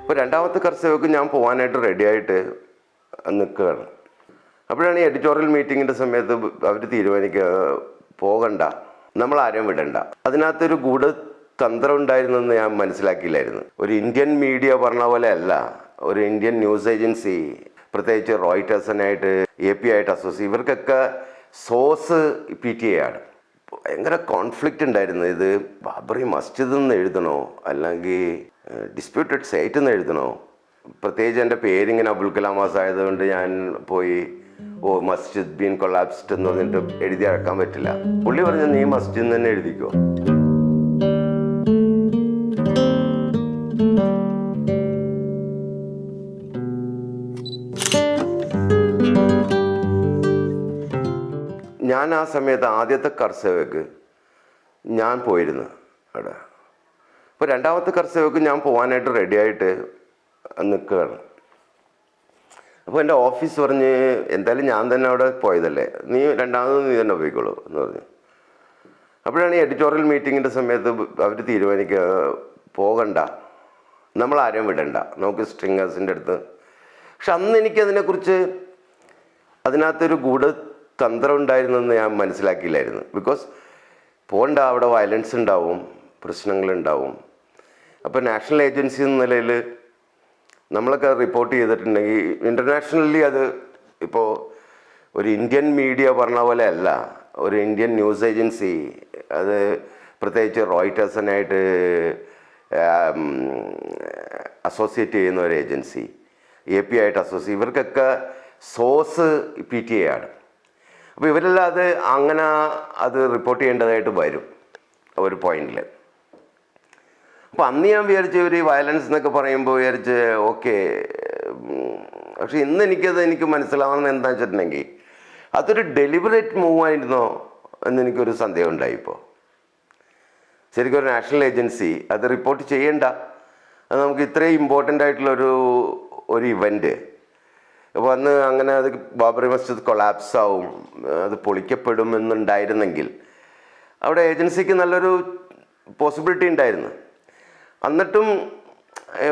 അപ്പോൾ രണ്ടാമത്തെ കർഷകർക്ക് ഞാൻ പോകാനായിട്ട് റെഡിയായിട്ട് നിൽക്കുകയാണ്. അപ്പോഴാണ് ഈ എഡിറ്റോറിയൽ മീറ്റിങ്ങിന്റെ സമയത്ത് അവർ തീരുമാനിക്കുക പോകണ്ട നമ്മൾ ആരെയും വിടണ്ട. അതിനകത്തൊരു ഗൂഢ തന്ത്രം ഉണ്ടായിരുന്നെന്ന് ഞാൻ മനസ്സിലാക്കിയില്ലായിരുന്നു. ഒരു ഇന്ത്യൻ മീഡിയ പറഞ്ഞ പോലെ അല്ല ഒരു ഇന്ത്യൻ ന്യൂസ് ഏജൻസി പ്രത്യേകിച്ച് റോയിറ്റേഴ്സനായിട്ട് എ പി ആയിട്ട് അസോസിയേറ്റ് ഇവർക്കൊക്കെ സോഴ്സ് പി ടി എ ആണ്. ഭയങ്കര കോൺഫ്ലിക്റ്റ് ഉണ്ടായിരുന്നു. ഇത് ബാബറി മസ്ജിദ് എന്ന് എഴുതണോ? അല്ലെങ്കിൽ ഡിസ്പ്യൂട്ടഡ് സൈറ്റ് എന്ന് എഴുതണോ? പ്രത്യേകിച്ച് എന്റെ പേരിങ്ങനെ അബുൽ കലാം ആസായതുകൊണ്ട് ഞാൻ പോയി ഓ മസ്ജിദ് ബീൻ കൊളാപ്സ്ഡ് എന്ന് പറഞ്ഞിട്ട് എഴുതി അടക്കാൻ പറ്റില്ല. പുള്ളി പറഞ്ഞു നീ മസ്ജിദ് തന്നെ എഴുതിക്കോ. ഞാൻ ആ സമയത്ത് ആദ്യത്തെ കർസേവയ്ക്ക് ഞാൻ പോയിരുന്നു അവിടെ. അപ്പോൾ രണ്ടാമത്തെ കർസേവയ്ക്ക് ഞാൻ പോകാനായിട്ട് റെഡിയായിട്ട് നിൽക്കുകയാണ് അപ്പോൾ എന്റെ ഓഫീസ് പറഞ്ഞ് എന്തായാലും ഞാൻ തന്നെ അവിടെ പോയതല്ലേ? നീ രണ്ടാമത് നീ തന്നെ പോയിക്കോളൂ എന്ന് പറഞ്ഞു. അപ്പോഴാണ് ഈ എഡിറ്റോറിയൽ മീറ്റിങ്ങിന്റെ സമയത്ത് അവർ തീരുമാനിക്കുക പോകണ്ട. നമ്മൾ ആരെയും വിടണ്ട. നമുക്ക് സ്ട്രിങ്ങേഴ്സിന്റെ അടുത്ത്. പക്ഷെ അന്ന് എനിക്കതിനെക്കുറിച്ച് അതിനകത്തൊരു ഗൂഢ തന്ത്രം ഉണ്ടായിരുന്നെന്ന് ഞാൻ മനസ്സിലാക്കിയില്ലായിരുന്നു. ബിക്കോസ് പോകണ്ട അവിടെ വയലൻസ് ഉണ്ടാവും പ്രശ്നങ്ങളുണ്ടാവും. അപ്പോൾ നാഷണൽ ഏജൻസി എന്ന നിലയിൽ നമ്മളൊക്കെ റിപ്പോർട്ട് ചെയ്തിട്ടുണ്ടെങ്കിൽ ഇന്റർനാഷണലി അത് ഇപ്പോൾ ഒരു ഇന്ത്യൻ മീഡിയ പറഞ്ഞ പോലെ അല്ല. ഒരു ഇന്ത്യൻ ന്യൂസ് ഏജൻസി അത് പ്രത്യേകിച്ച് റോയിറ്റേഴ്സനായിട്ട് അസോസിയേറ്റ് ചെയ്യുന്ന ഒരു ഏജൻസി എ പി ആയിട്ട് അസോസിയേറ്റ് ഇവർക്കൊക്കെ സോഴ്സ് പി ടി എ ആണ്. അപ്പോൾ ഇവരെല്ലാം അത് അങ്ങനെ അത് റിപ്പോർട്ട് ചെയ്യേണ്ടതായിട്ട് വരും ഒരു പോയിന്റിൽ അപ്പോൾ അന്ന് ഞാൻ വിചാരിച്ച ഒരു വയലൻസ് എന്നൊക്കെ പറയുമ്പോൾ വിചാരിച്ച് ഓക്കെ പക്ഷെ ഇന്ന് എനിക്കത് എനിക്ക് മനസ്സിലാവണം എന്താ വെച്ചിട്ടുണ്ടെങ്കിൽ അതൊരു ഡെലിബറേറ്റ് മൂവ് ആയിരുന്നോ എന്ന് എനിക്കൊരു സന്ദേഹം ഉണ്ടായി ഇപ്പോൾ ശരിക്കും ഒരു നാഷണൽ ഏജൻസി അത് റിപ്പോർട്ട് ചെയ്യേണ്ട. അത് നമുക്ക് ഇത്രയും ഇമ്പോർട്ടന്റ് ആയിട്ടുള്ളൊരു ഒരു ഇവന്റ് അന്ന് അങ്ങനെ അത് ബാബറി മസ്ജിദ് കൊളാപ്സ് ആവും അത് പൊളിക്കപ്പെടും എന്നുണ്ടായിരുന്നെങ്കിൽ അവിടെ ഏജൻസിക്ക് നല്ലൊരു പോസിബിലിറ്റി ഉണ്ടായിരുന്നു. എന്നിട്ടും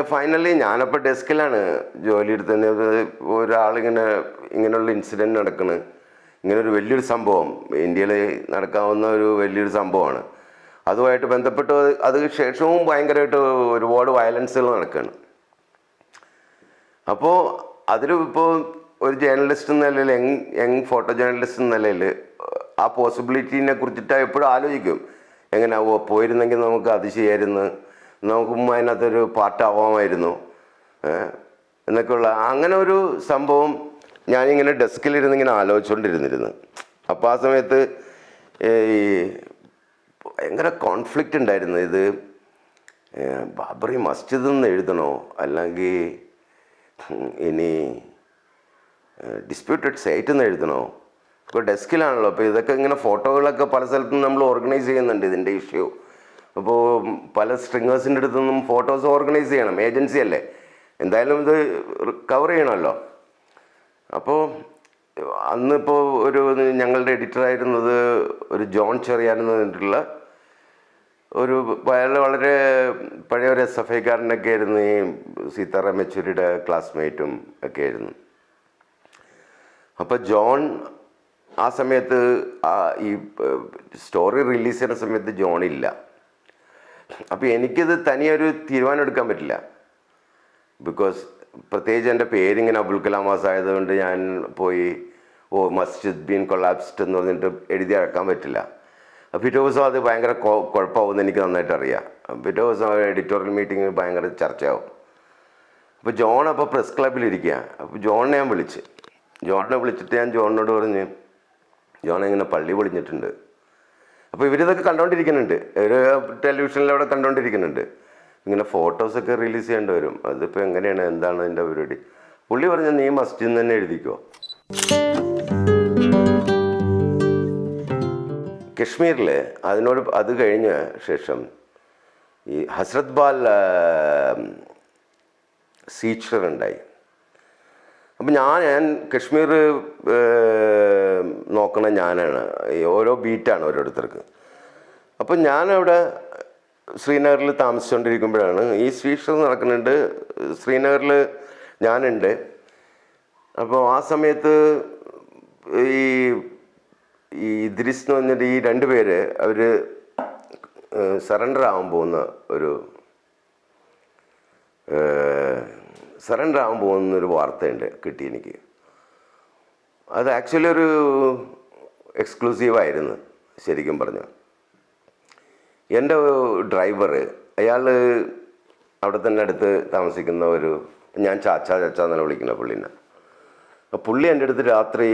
ഫൈനലി ഞാനപ്പോൾ ഡെസ്കിലാണ് ജോലി എടുത്തത്. ഒരാളിങ്ങനെ ഇങ്ങനെയുള്ള ഇൻസിഡന്റ് നടക്കണ്. ഇങ്ങനൊരു വലിയൊരു സംഭവം. ഇന്ത്യയിൽ നടക്കാവുന്ന ഒരു വലിയൊരു സംഭവമാണ്. അതുമായിട്ട് ബന്ധപ്പെട്ട് അത് ശേഷവും ഭയങ്കരമായിട്ട് ഒരുപാട് വയലൻസുകൾ നടക്കുകയാണ് അപ്പോൾ അതിൽ ഇപ്പോൾ ഒരു ജേർണലിസ്റ്റ് എന്ന നിലയിൽ യങ് യങ് ഫോട്ടോ ജേർണലിസ്റ്റ് എന്ന നിലയിൽ ആ പോസിബിലിറ്റിനെ കുറിച്ചിട്ട് എപ്പോഴും ആലോചിക്കും. എങ്ങനെ പോയിരുന്നെങ്കിൽ നമുക്ക് അത് ചെയ്യായിരുന്നു. നമുക്കും അതിനകത്തൊരു പാട്ടാവാമായിരുന്നു. എന്നൊക്കെയുള്ള അങ്ങനെ ഒരു സംഭവം ഞാനിങ്ങനെ ഡെസ്കിലിരുന്ന് ഇങ്ങനെ ആലോചിച്ചുകൊണ്ടിരുന്നിരുന്നു അപ്പോൾ ആ സമയത്ത് ഈ ഭയങ്കര കോൺഫ്ലിക്റ്റ് ഉണ്ടായിരുന്നു. ഇത് ബാബറി മസ്ജിദ് എന്ന് എഴുതണോ? അല്ലെങ്കിൽ ഇനി ഡിസ്പ്യൂട്ടഡ് സൈറ്റ് എന്ന് എഴുതണോ? ഇപ്പോൾ ഡെസ്കിലാണല്ലോ അപ്പോൾ ഇതൊക്കെ ഇങ്ങനെ ഫോട്ടോകളൊക്കെ പല സ്ഥലത്തും നമ്മൾ ഓർഗനൈസ് ചെയ്യുന്നുണ്ട് ഇതിന്റെ ഇഷ്യൂ അപ്പോൾ പല സ്ട്രിങ്ങേഴ്സിന്റെ അടുത്തു നിന്നും ഫോട്ടോസ് ഓർഗനൈസ് ചെയ്യണം ഏജൻസി അല്ലേ? എന്തായാലും ഇത് കവർ ചെയ്യണമല്ലോ. അപ്പോൾ അന്നിപ്പോൾ ഒരു ഞങ്ങളുടെ എഡിറ്ററായിരുന്നത് ഒരു ജോൺ ചെറിയാൻ എന്ന് പറഞ്ഞിട്ടുള്ള ഒരു അയാൾ വളരെ പഴയ ഒരു എസ് എഫ് ആയിരുന്നു ഈ സീതാറാം യെച്ചൂരിയുടെ ക്ലാസ്മേറ്റും ഒക്കെ ആയിരുന്നു. അപ്പോൾ ജോൺ ആ സമയത്ത് ഈ സ്റ്റോറി റിലീസ് ചെയ്യുന്ന സമയത്ത് ജോൺ ഇല്ല. അപ്പോൾ എനിക്കിത് തനിയൊരു തീരുമാനം എടുക്കാൻ പറ്റില്ല. ബിക്കോസ് പ്രത്യേകിച്ച് എന്റെ പേരിങ്ങനെ അബുൽ കലാം ആയതുകൊണ്ട് ഞാൻ പോയി ഓ മസ്ജിദ് ബീൻ കൊളാപ്സ്ഡ് എന്ന് പറഞ്ഞിട്ട് എഴുതി അടക്കാൻ പറ്റില്ല. പിറ്റേ ദിവസം അത് ഭയങ്കര കുഴപ്പമാവുമെന്ന് എനിക്ക് നന്നായിട്ട് അറിയാം. പിറ്റേ ദിവസം എഡിറ്റോറിയൽ മീറ്റിംഗ് ഭയങ്കര ചർച്ചയാവും. അപ്പോൾ ജോൺ അപ്പോൾ പ്രസ് ക്ലബിലിരിക്കുക അപ്പോൾ ജോണിനെ ഞാൻ വിളിച്ച്. ജോണിനെ വിളിച്ചിട്ട് ഞാൻ ജോണിനോട് പറഞ്ഞ് ജോൺ ഇങ്ങനെ പള്ളി പൊളിഞ്ഞിട്ടുണ്ട്. അപ്പോൾ ഇവരിതൊക്കെ കണ്ടുകൊണ്ടിരിക്കുന്നുണ്ട് ഒരു ടെലിവിഷനിലവിടെ കണ്ടുകൊണ്ടിരിക്കുന്നുണ്ട് ഇങ്ങനെ ഫോട്ടോസൊക്കെ റിലീസ് ചെയ്യേണ്ടി വരും. അതിപ്പോൾ എങ്ങനെയാണ്? എന്താണ് അതിന്റെ പരിപാടി? പുള്ളി പറഞ്ഞു നീ മസ്ജിദ് തന്നെ എഴുതിക്കോ. കശ്മീരിൽ അതിനോട് അത് കഴിഞ്ഞ ശേഷം ഈ ഹസ്രത് ബാൽ സീച്ചർ ഉണ്ടായി അപ്പം ഞാൻ ഞാൻ കശ്മീർ നോക്കണ ഞാനാണ്. ഈ ഓരോ ബീറ്റാണ് ഓരോരുത്തർക്ക്. അപ്പം ഞാനവിടെ ശ്രീനഗറിൽ താമസിച്ചുകൊണ്ടിരിക്കുമ്പോഴാണ് ഈ സ്ട്രീറ്റ് ഷോ നടക്കുന്നുണ്ട്. ശ്രീനഗറിൽ ഞാനുണ്ട്. അപ്പോൾ ആ സമയത്ത് ഈ ഈ ഇദ്രിസ് എന്ന് പറഞ്ഞിട്ട് ഈ രണ്ട് പേര് അവർ സറണ്ടർ ആവാൻ പോകുന്ന ഒരു സറണ്ടർ ആവാൻ പോകുന്ന ഒരു വാർത്തയുണ്ട് കിട്ടി എനിക്ക്. അത് ആക്ച്വലി ഒരു എക്സ്ക്ലൂസീവായിരുന്നു ശരിക്കും പറഞ്ഞു. എന്റെ ഡ്രൈവർ അയാൾ അവിടെ തന്നെ അടുത്ത് താമസിക്കുന്ന ഒരു ഞാൻ ചാച്ച ചാച്ച എന്നാണ് വിളിക്കുന്ന പുള്ളിനെ. പുള്ളി എന്റെ അടുത്ത് രാത്രി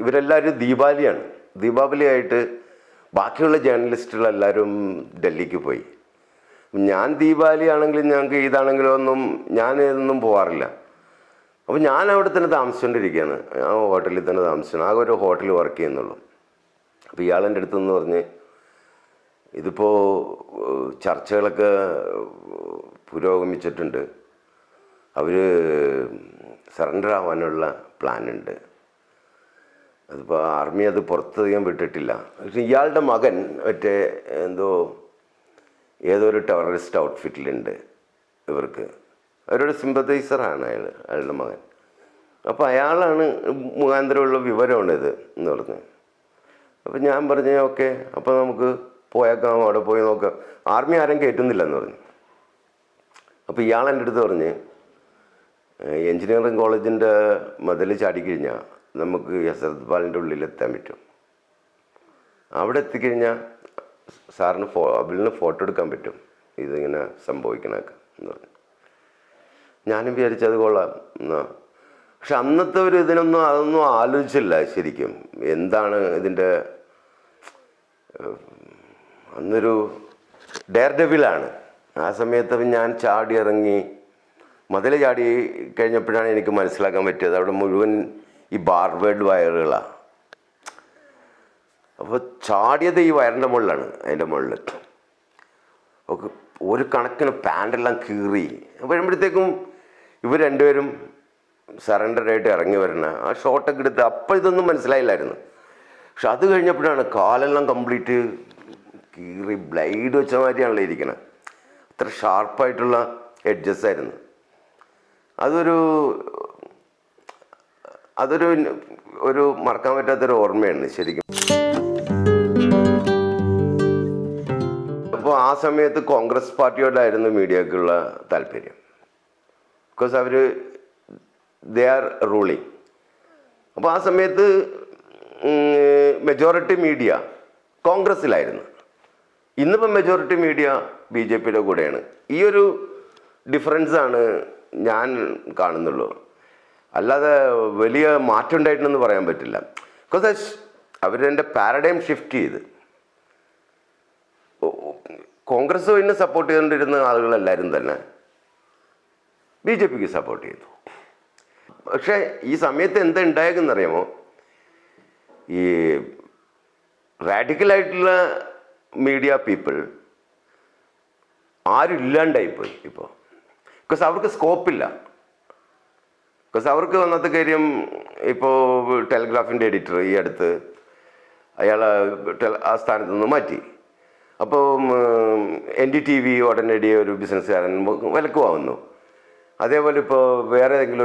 ഇവരെല്ലാവരും ദീപാവലിയാണ്. ദീപാവലി ആയിട്ട് ബാക്കിയുള്ള ജേർണലിസ്റ്റുകളെല്ലാവരും ഡൽഹിക്ക് പോയി. ഞാൻ ദീപാവലി ആണെങ്കിലും ഞങ്ങൾക്ക് ഇതാണെങ്കിലും ഒന്നും ഞാൻ ഇതൊന്നും പോകാറില്ല അപ്പോൾ ഞാൻ അവിടെ തന്നെ താമസിച്ചുകൊണ്ടിരിക്കുകയാണ് ആ ഹോട്ടലിൽ തന്നെ താമസിച്ചു ആകെ ഒരു ഹോട്ടലിൽ വർക്ക് ചെയ്യുന്നുള്ളൂ. അപ്പോൾ ഇയാളെന്റെ അടുത്തെന്ന് പറഞ്ഞ് ഇതിപ്പോൾ ചർച്ചകളൊക്കെ പുരോഗമിച്ചിട്ടുണ്ട്. അവർ സറണ്ടർ ആവാനുള്ള പ്ലാൻ ഉണ്ട്. അതിപ്പോൾ ആർമി അത് പുറത്തധികം വിട്ടിട്ടില്ല. പക്ഷെ ഇയാളുടെ മകൻ മറ്റേ എന്തോ ഏതോ ഒരു ടെററിസ്റ്റ് ഔട്ട്ഫിറ്റിലുണ്ട് ഇവർക്ക്. അവരുടെ സിമ്പത്തൈസറാണ് അയാൾ അയാളുടെ മകൻ. അപ്പോൾ അയാളാണ് മുഖാന്തരമുള്ള വിവരമാണിത് എന്ന് പറഞ്ഞു. അപ്പം ഞാൻ പറഞ്ഞ ഓക്കെ അപ്പോൾ നമുക്ക് പോയേക്കാം അവിടെ പോയി നോക്കാം. ആർമി ആരും കയറ്റുന്നില്ല എന്ന് പറഞ്ഞു. അപ്പോൾ ഇയാൾ എന്റെ അടുത്ത് പറഞ്ഞ് എഞ്ചിനീയറിംഗ് കോളേജിന്റെ മതിൽ ചാടിക്കഴിഞ്ഞാൽ നമുക്ക് യശരത് പാലിന്റെ ഉള്ളിൽ എത്താൻ പറ്റും. അവിടെ എത്തിക്കഴിഞ്ഞാൽ സാറിന് ഫോ അബിളിന് ഫോട്ടോ എടുക്കാൻ പറ്റും. ഇതിങ്ങനെ സംഭവിക്കണമൊക്കെ എന്ന് പറഞ്ഞു. ഞാനും വിചാരിച്ചത് കൊള്ളാം. എന്നാ പക്ഷെ അന്നത്തെ ഒരു ഇതിനൊന്നും അതൊന്നും ആലോചിച്ചില്ല ശരിക്കും. എന്താണ് ഇതിന്റെ അന്നൊരു ഡെയർ ഡെവിലാണ് ആ സമയത്ത് ഞാൻ ചാടി ഇറങ്ങി മതിൽ ചാടി കഴിഞ്ഞപ്പോഴാണ് എനിക്ക് മനസ്സിലാക്കാൻ പറ്റിയത്. അവിടെ മുഴുവൻ ഈ ബാർബേഡ് വയറുകളാണ് അപ്പോൾ ചാടിയത് ഈ വയറിന്റെ മുകളിലാണ് അതിന്റെ മുകളിൽ ഒക്കെ ഒരു കണക്കിന് പാന്റെല്ലാം കീറി. വരുമ്പോഴത്തേക്കും ഇവർ രണ്ടുപേരും സറണ്ടറായിട്ട് ഇറങ്ങി വരണ ആ ഷോട്ടൊക്കെ എടുത്ത് അപ്പോൾ ഇതൊന്നും മനസ്സിലായില്ലായിരുന്നു. പക്ഷെ അത് കഴിഞ്ഞപ്പോഴാണ് കാലെല്ലാം കംപ്ലീറ്റ് കീറി ബ്ലൈഡ് വെച്ച മാതിരിയാണല്ലോ ഇരിക്കണത് അത്ര ഷാർപ്പായിട്ടുള്ള എഡ്ജസ് ആയിരുന്നു. അതൊരു അതൊരു ഒരു മറക്കാൻ പറ്റാത്തൊരു ഓർമ്മയാണ് ശരിക്കും. അപ്പോൾ ആ സമയത്ത് കോൺഗ്രസ് പാർട്ടിയോടായിരുന്നു മീഡിയക്കുള്ള താല്പര്യം. ബിക്കോസ് അവർ ദേ ആർ റൂളിങ് അപ്പോൾ ആ സമയത്ത് മെജോറിറ്റി മീഡിയ കോൺഗ്രസ്സിലായിരുന്നു. ഇന്നിപ്പം മെജോറിറ്റി മീഡിയ ബി ജെ പിയുടെ കൂടെയാണ്. ഈ ഒരു ഡിഫറൻസാണ് ഞാൻ കാണുന്നുള്ളൂ. അല്ലാതെ വലിയ മാറ്റം ഉണ്ടായിട്ടുണ്ടെന്ന് പറയാൻ പറ്റില്ല. ബിക്കോസ് അവരെന്റെ പാരഡൈം ഷിഫ്റ്റ് ചെയ്ത്. കോൺഗ്രസ് പിന്നെ സപ്പോർട്ട് ചെയ്തുകൊണ്ടിരുന്ന ആളുകളെല്ലാവരും തന്നെ ബി ജെ പിക്ക് സപ്പോർട്ട് ചെയ്തു. പക്ഷേ ഈ സമയത്ത് എന്താ ഉണ്ടായെന്നറിയാമോ ഈ റാഡിക്കലായിട്ടുള്ള മീഡിയ പീപ്പിൾ ആരും ഇല്ലാണ്ടായിപ്പോയി ഇപ്പോൾ ബിക്കോസ് അവർക്ക് സ്കോപ്പില്ല ബിക്കോസ് അവർക്ക് വന്നത്തെ കാര്യം ഇപ്പോൾ ടെലിഗ്രാഫിന്റെ എഡിറ്റർ ഈ അടുത്ത് അയാൾ ആ സ്ഥാനത്ത് നിന്ന് മാറ്റി. അപ്പോൾ എൻ ഡി ടി വി ഉടനടി ഒരു ബിസിനസ്സുകാരൻ വിലക്ക് വാങ്ങുന്നു അതേപോലെ ഇപ്പോൾ വേറെ ഏതെങ്കിലും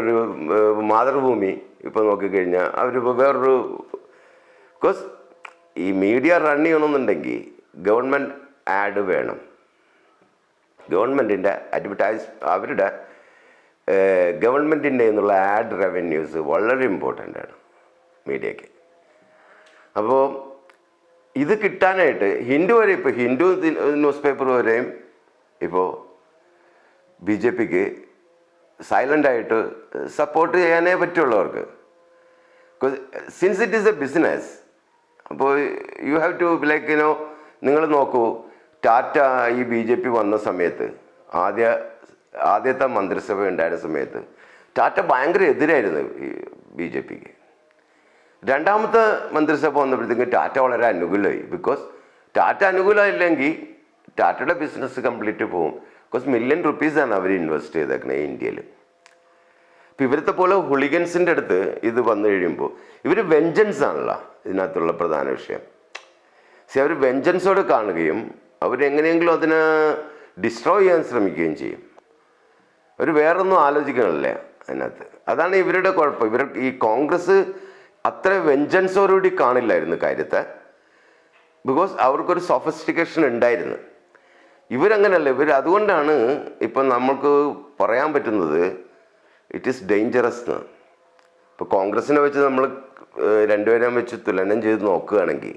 ഒരു മാതൃഭൂമി ഇപ്പോൾ നോക്കിക്കഴിഞ്ഞാൽ അവരിപ്പോൾ വേറൊരു ബിക്കോസ് ഈ മീഡിയ റൺ ചെയ്യണമെന്നുണ്ടെങ്കിൽ ഗവൺമെന്റ് ആഡ് വേണം. ഗവൺമെന്റിന്റെ അഡ്വർടൈസ് അവരുടെ ഗവൺമെന്റിന്റെ എന്നുള്ള ആഡ് റവന്യൂസ് വളരെ ഇമ്പോർട്ടന്റ് ആണ് മീഡിയയ്ക്ക്. അപ്പോൾ ഇത് കിട്ടാനായിട്ട് ഹിന്ദു വരെ ഇപ്പോൾ ഹിന്ദു ന്യൂസ് പേപ്പർ വരെയും ഇപ്പോൾ ബി ജെ പിക്ക് സൈലന്റായിട്ട് സപ്പോർട്ട് ചെയ്യാനേ പറ്റുള്ളവർക്ക്. Since it is a business അപ്പോൾ you have to like you know നിങ്ങൾ നോക്കൂ ടാറ്റ ഈ ബി ജെ പി വന്ന സമയത്ത് ആദ്യ ആദ്യത്തെ മന്ത്രിസഭ ഉണ്ടായിരുന്ന സമയത്ത് ടാറ്റ ഭയങ്കര എതിരായിരുന്നു ഈ ബി ജെ പിക്ക്. രണ്ടാമത്തെ മന്ത്രിസഭ വന്നപ്പോഴത്തേക്കും ടാറ്റ വളരെ അനുകൂലമായി. ബിക്കോസ് ടാറ്റ അനുകൂലമില്ലെങ്കിൽ ടാറ്റയുടെ ബിസിനസ് കംപ്ലീറ്റ് പോകും ബിക്കോസ് മില്യൺ റുപ്പീസാണ് അവർ ഇൻവെസ്റ്റ് ചെയ്തേക്കുന്നത് ഇന്ത്യയിൽ. ഇപ്പം ഇവരത്തെ പോലെ ഹുളിഗൻസിന്റെ അടുത്ത് ഇത് വന്നു കഴിയുമ്പോൾ ഇവർ വെഞ്ചൻസ് ആണല്ലോ ഇതിനകത്തുള്ള പ്രധാന വിഷയം. സി അവർ വെഞ്ചൻസോട് കാണുകയും അവരെങ്ങനെയെങ്കിലും അതിനെ ഡിസ്ട്രോയ് ചെയ്യാൻ ശ്രമിക്കുകയും ചെയ്യും. അവർ വേറൊന്നും ആലോചിക്കണില്ല അതിനകത്ത്. അതാണ് ഇവരുടെ കുഴപ്പം. ഇവർ ഈ കോൺഗ്രസ് അത്ര വെഞ്ചൻസോടുകൂടി കാണില്ലായിരുന്നു കാര്യത്തെ. ബിക്കോസ് അവർക്കൊരു സൊഫിസ്റ്റിക്കേഷൻ ഉണ്ടായിരുന്നു. ഇവരങ്ങനല്ല. ഇവർ അതുകൊണ്ടാണ് ഇപ്പം നമ്മൾക്ക് പറയാൻ പറ്റുന്നത് ഇറ്റ് ഈസ് ഡേഞ്ചറസ് എന്ന് ഇപ്പോൾ കോൺഗ്രസിനെ വെച്ച് നമ്മൾ രണ്ടുപേരെയും വെച്ച് തുലനം ചെയ്ത് നോക്കുകയാണെങ്കിൽ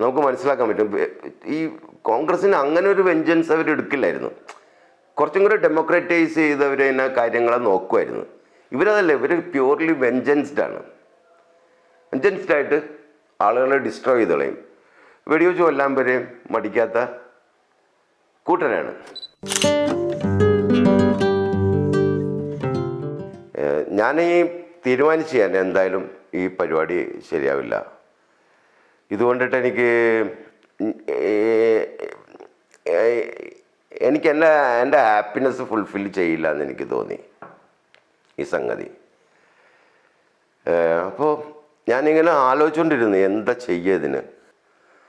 നമുക്ക് മനസ്സിലാക്കാൻ പറ്റും. ഈ കോൺഗ്രസ്സിന് അങ്ങനെ ഒരു വെഞ്ചൻസ് അവർ എടുക്കില്ലായിരുന്നു. കുറച്ചും കൂടി ഡെമോക്രറ്റൈസ് ചെയ്തവർ തന്നെ കാര്യങ്ങളെ നോക്കുമായിരുന്നു ഇവരതല്ല ഇവർ പ്യൂർലി വെഞ്ചൻസ്ഡ് ആണ്. വെഞ്ചൻസ്ഡ് ആയിട്ട് ആളുകളെ ഡിസ്ട്രോയ് ചെയ്ത് കളയും. വെടിവെച്ച് കൊല്ലാൻ വരെ മടിക്കാത്ത കൂട്ടരാണ്. ഞാൻ ഈ തീരുമാനിച്ച് ഞാൻ എന്തായാലും ഈ പരിപാടി ശരിയാവില്ല. ഇതുകൊണ്ടിട്ട് എനിക്ക് എനിക്ക് എന്റെ എന്റെ ഹാപ്പിനെസ് ഫുൾഫിൽ ചെയ്യില്ല എന്ന് എനിക്ക് തോന്നി ഈ സംഗതി. അപ്പോൾ ഞാനിങ്ങനെ ആലോചിച്ചുകൊണ്ടിരുന്നു എന്താ ചെയ്യുക ഇതിന്?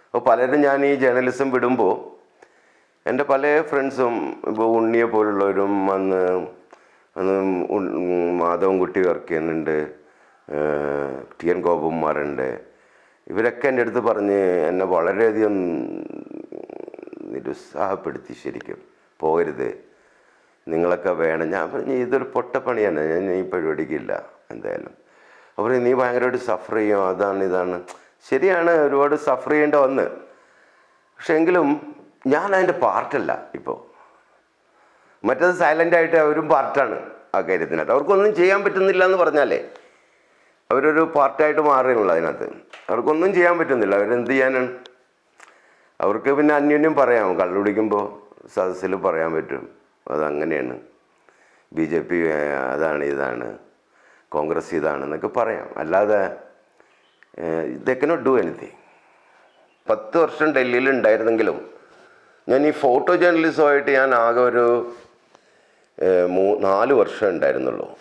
അപ്പോൾ പലരും ഞാൻ ഈ ജേർണലിസം വിടുമ്പോൾ എന്റെ പല ഫ്രണ്ട്സും ഇപ്പോൾ ഉണ്ണിയെ പോലുള്ളവരും അന്ന് അന്ന് മാധവം മാധവൻകുട്ടി വർക്ക് ചെയ്യുന്നുണ്ട് ടി എൻ ഗോപകുമാറുണ്ട് ഇവരൊക്കെ എന്റെ അടുത്ത് പറഞ്ഞ് എന്നെ വളരെയധികം നിരുത്സാഹപ്പെടുത്തി ശരിക്കും. പോകരുത്. നിങ്ങളൊക്കെ വേണം. ഞാൻ പറഞ്ഞു ഇതൊരു പൊട്ടപ്പണിയാണ് ഞാൻ ഈ പരിപാടിക്കില്ല എന്തായാലും. അവർ നീ ഭയങ്കരമായിട്ട് സഫർ ചെയ്യും? അതാണ് ഇതാണ്. ശരിയാണ് ഒരുപാട് സഫർ ചെയ്യേണ്ട വന്ന് പക്ഷെ എങ്കിലും ഞാൻ അതിന്റെ പാർട്ടല്ല ഇപ്പോൾ മറ്റത് സൈലന്റ് ആയിട്ട് അവരും പാർട്ടാണ് ആ കാര്യത്തിനകത്ത്. അവർക്കൊന്നും ചെയ്യാൻ പറ്റുന്നില്ല എന്ന് പറഞ്ഞാലേ അവരൊരു പാർട്ടായിട്ട് മാറിയുള്ളൂ അതിനകത്ത്. അവർക്കൊന്നും ചെയ്യാൻ പറ്റുന്നില്ല. അവരെന്ത് ചെയ്യാനാണ്? അവർക്ക് പിന്നെ അന്യോന്യം പറയാം. കള്ളുപിടിക്കുമ്പോൾ സദസ്സിൽ പറയാൻ പറ്റും. അതങ്ങനെയാണ്. ബി ജെ പി അതാണ് ഇതാണ്. കോൺഗ്രസ് ഇതാണ് എന്നൊക്കെ പറയാം. അല്ലാതെ ദേ കനോട്ട് ഡു എനിത്തിങ് പത്ത് വർഷം ഡൽഹിയിൽ ഉണ്ടായിരുന്നെങ്കിലും ഞാൻ ഈ ഫോട്ടോ ജേർണലിസമായിട്ട് ഞാൻ ആകെ ഒരു മൂ നാല് വർഷം ഉണ്ടായിരുന്നുള്ളൂ.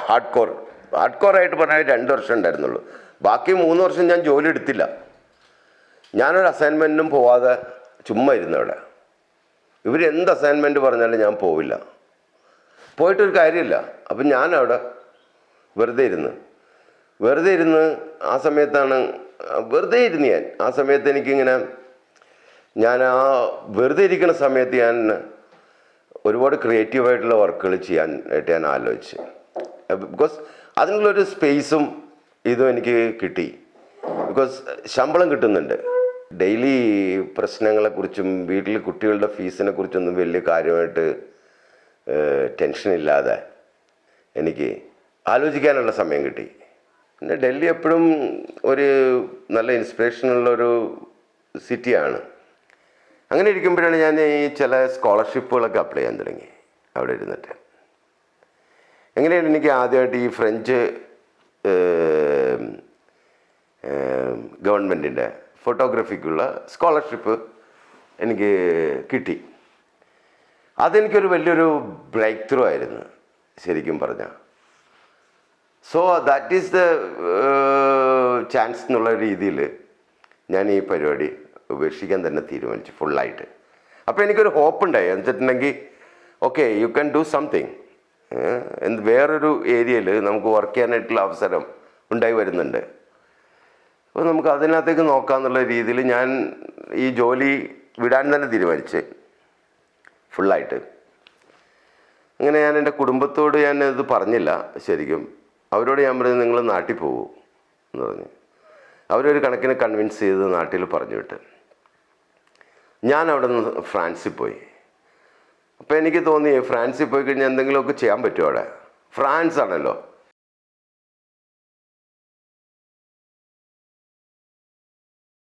ഹാർഡ് കോർ ഹാർഡ് കോറായിട്ട് പറഞ്ഞാൽ രണ്ട് വർഷം ഉണ്ടായിരുന്നുള്ളൂ. ബാക്കി മൂന്ന് വർഷം ഞാൻ ജോലി എടുത്തില്ല. ഞാനൊരു അസൈൻമെന്റിനും പോവാതെ ചുമ്മാ ഇരുന്നു അവിടെ. ഇവർ എന്ത് അസൈൻമെന്റ് പറഞ്ഞാലും ഞാൻ പോവില്ല. പോയിട്ടൊരു കാര്യമില്ല. അപ്പം ഞാനവിടെ വെറുതെ ഇരുന്ന്. വെറുതെ ഇരുന്ന് ആ സമയത്താണ് വെറുതെ ഇരുന്ന് ഞാൻ. ആ സമയത്ത് എനിക്കിങ്ങനെ ഞാൻ ആ വെറുതെ ഇരിക്കുന്ന സമയത്ത് ഞാൻ ഒരുപാട് ക്രിയേറ്റീവായിട്ടുള്ള വർക്കുകൾ ചെയ്യാൻ ആയിട്ട് ഞാൻ ആലോചിച്ച്. ബിക്കോസ് അതിനുള്ളൊരു സ്പേസും ഇതും എനിക്ക് കിട്ടി. ബിക്കോസ് ശമ്പളം കിട്ടുന്നുണ്ട്. ഡെയിലി പ്രശ്നങ്ങളെക്കുറിച്ചും വീട്ടിൽ കുട്ടികളുടെ ഫീസിനെ കുറിച്ചൊന്നും വലിയ കാര്യമായിട്ട് ടെൻഷനില്ലാതെ എനിക്ക് ആലോചിക്കാനുള്ള സമയം കിട്ടി. പിന്നെ ഡൽഹി എപ്പോഴും ഒരു നല്ല ഇൻസ്പിറേഷനുള്ള ഒരു സിറ്റിയാണ് അങ്ങനെ ഇരിക്കുമ്പോഴാണ് ഞാൻ ഈ ചില സ്കോളർഷിപ്പുകളൊക്കെ അപ്ലൈ ചെയ്യാൻ തുടങ്ങി അവിടെ ഇരുന്നിട്ട്. എങ്ങനെയാണ് എനിക്ക് ആദ്യമായിട്ട് ഈ ഫ്രഞ്ച് ഗവൺമെന്റിന്റെ ഫോട്ടോഗ്രാഫിക്കുള്ള സ്കോളർഷിപ്പ് എനിക്ക് കിട്ടി. അതെനിക്കൊരു വലിയൊരു ബ്രേക്ക് ത്രൂ ആയിരുന്നു ശരിക്കും പറഞ്ഞാൽ so that is the chance എന്നുള്ള രീതിയിൽ ഞാൻ ഈ പരിപാടി ഉപേക്ഷിക്കാൻ തന്നെ തീരുമാനിച്ചു ഫുള്ളായിട്ട് അപ്പോൾ എനിക്കൊരു ഹോപ്പ് ഉണ്ടായി. എന്ന് വെച്ചിട്ടുണ്ടെങ്കിൽ okay you can do something എന്ത് വേറൊരു ഏരിയയിൽ നമുക്ക് വർക്ക് ചെയ്യാനായിട്ടുള്ള അവസരം ഉണ്ടായി വരുന്നുണ്ട്. അപ്പോൾ നമുക്ക് അതിനകത്തേക്ക് നോക്കാമെന്നുള്ള രീതിയിൽ ഞാൻ ഈ ജോലി വിടാൻ തന്നെ തീരുമാനിച്ച് ഫുള്ളായിട്ട്. അങ്ങനെ ഞാൻ എന്റെ കുടുംബത്തോട് ഞാൻ ഇത് പറഞ്ഞില്ല ശരിക്കും. അവരോട് ഞാൻ പറഞ്ഞു നിങ്ങൾ നാട്ടിൽ പോകൂ എന്ന് പറഞ്ഞു. അവരൊരു കണക്കിന് കൺവിൻസ് ചെയ്ത് നാട്ടിൽ പറഞ്ഞു വിട്ട്. ഞാൻ അവിടെ നിന്ന് ഫ്രാൻസിൽ പോയി. അപ്പോൾ എനിക്ക് തോന്നി ഫ്രാൻസിൽ പോയി കഴിഞ്ഞാൽ എന്തെങ്കിലുമൊക്കെ ചെയ്യാൻ പറ്റുമോ അവിടെ. ഫ്രാൻസ് ആണല്ലോ